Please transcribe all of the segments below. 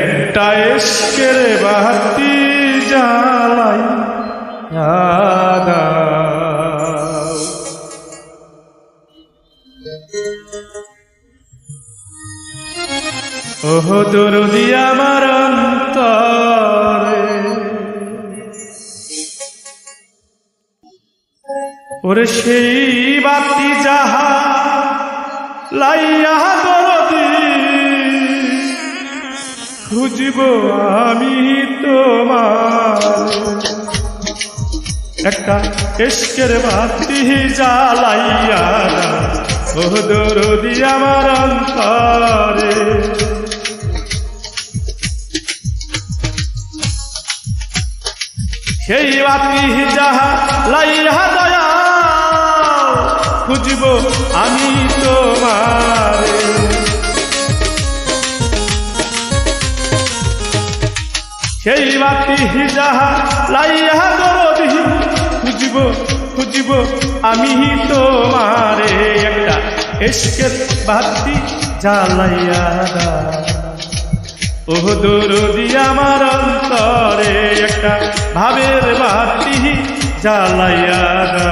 একটা এসকের বাতি জ্বালাই ওহ দরদি আমার অন্তরে। ওরে সেই বাতি যাহা লাইয়া খুঁজব আমি তোমার একটা এসকের বাতি জ্বালাইয়া ও দরদি আমার অন্তরে। সেই বাতি যাহা লাইয়া দয়া খুঁজব আমি সেই বাতি যাহা লাইয়া দরদি খুঁজব খুঁজব, আমি তোমারে একটা এসকের বাতি জ্বালাইয়া দা ও দরদি, আমার অন্তরে একটা ভাবের বাতি জ্বালাইয়া দা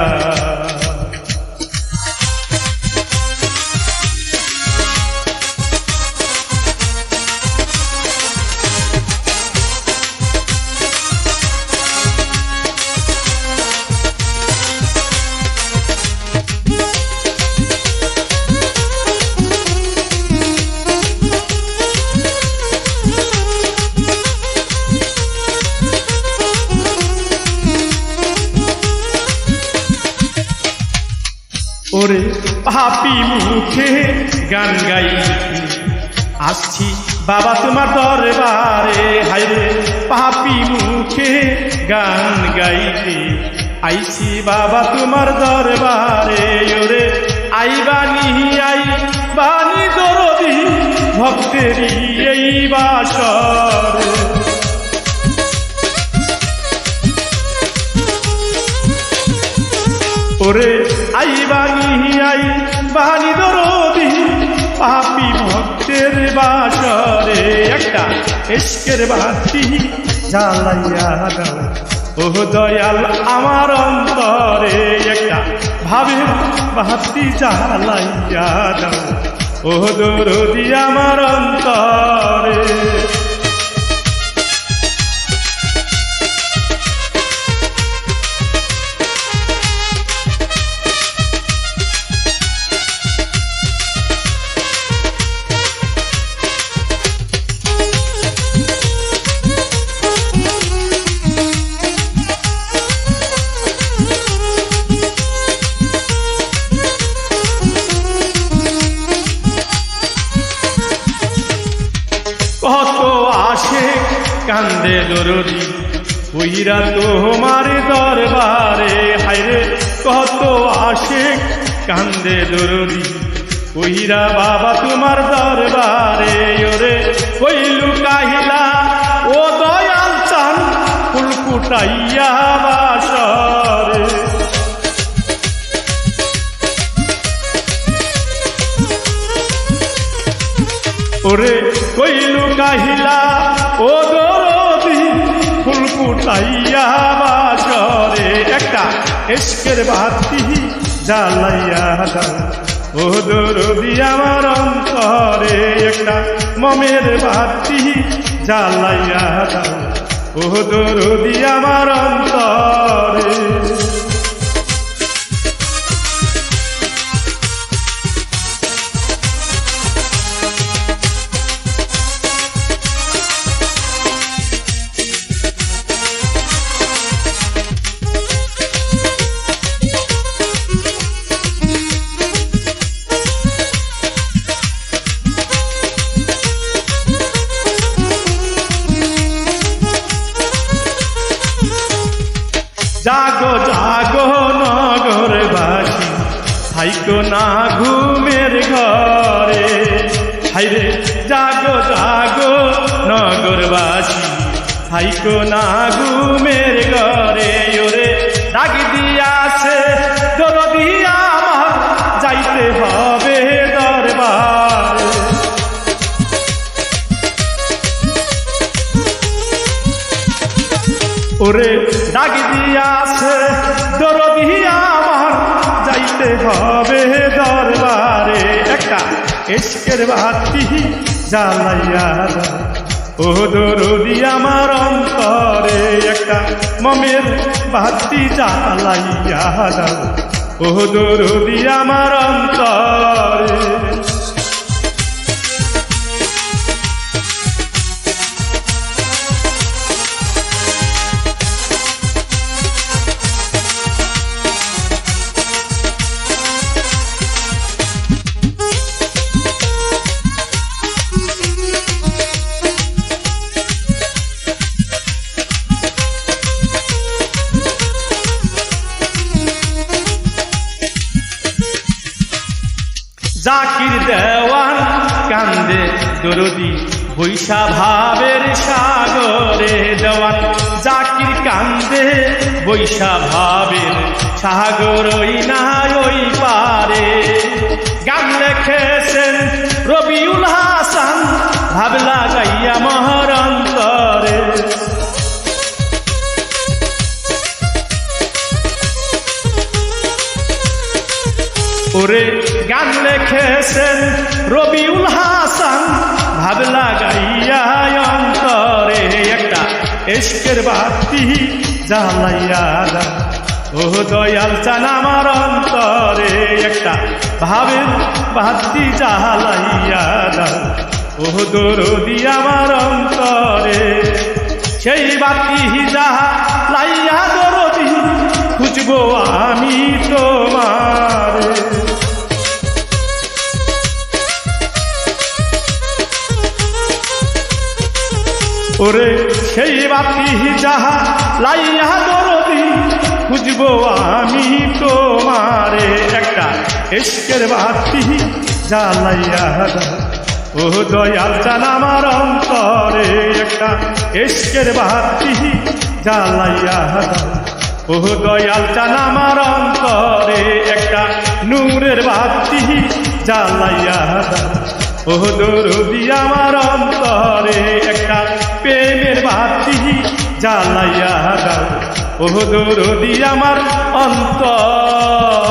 ওরে পাপি মুখে গান গাই আসছি বাবা তোমার দরবারে হাইরে পাপি মুখে গান গাইতে আইছি বাবা তোমার দরবারে, ওরে, আই বানি আই বানি দরদি, ভক্তেরই এই বাসর। ওরে আই বানি আই বানি দরদি। পাপি ভক্তের বাসরে একটা এসকের বাতি জ্বালাইয়া দাও। ও দয়াল, আমার অন্তরে একটা ভাবে বাতি জ্বালাইয়া দাও। ও দরদি, আমার অন্তরে কান্দে দরদি কইরা তোমার দরবারে হাইরে কত আসে কান্দে দরদি কইরা বাবা তোমার দরবারে, ওরে কইলু কাহিলা ও দয়াল চান ফুলকুটাইয়া বাসরে। ওরে কইলু কাহিলা ও দরদি ফুলকুটাইয়া বাসরে একটা এসকের বাতি জ্বালাইয়া দাও। ও দরদি আমার অন্তরে, একটা মমের বাতি জ্বালাইয়া দাও। ও দরদি আমার অন্তরে জাগো জাগো নগর বাসি। হাইকো না ঘুমের ঘরে। হাইরে, জাগো জাগো নগর বাসি। হাইকো না ঘুমের ঘরে। ওরে ডাক ওরে ডাক দিয়াছে, দরদি আমার, যাইতে হবে দরবারে। একটা এসকের বাতি জ্বালাইয়া। ও দরদি আমার অন্তরে, একটা মমের বাতি জ্বালাইয়া দাও। ও দরদি আমার অন্তরে। দরদি বৈশা ভাবের সাগরে দেওয়ান জাকির কান্দে। বৈশা ভাবের সাগর ওই না ওই পারে। গান লেখেছেন রবিউল হাসান ভাবলা গাইয়া মহরন্তরে ওরে গান লেখেছেন রবিউল হাসান এসকের বাতি জ্বালাইয়া দাও ও দয়াল চান আমার অন্তরে একটা ভাবের বাতি জ্বালাইয়া দাও ও দরদি আমার অন্তরে সেই বাতি যাহা লাইয়া দরদি, খুঁজবো আমি তোমার। ওরে সেই বাতি যাহা লাইয়া দরদি, খুঁজবো আমি তোমারে একটা এসকের বাতি জ্বালাইয়া। ও দয়াল চান আমার অন্তরে একটা এসকের বাতি জ্বালাইয়া। ও দয়াল চান আমার অন্তরে একটা নূরের বাতি জ্বালাইয়া দাও। ও দরদি আমার অন্তরে একটা প্রেমের বাতি জ্বালাইয়া দাও। ও দিয়ে আমার অন্তরে।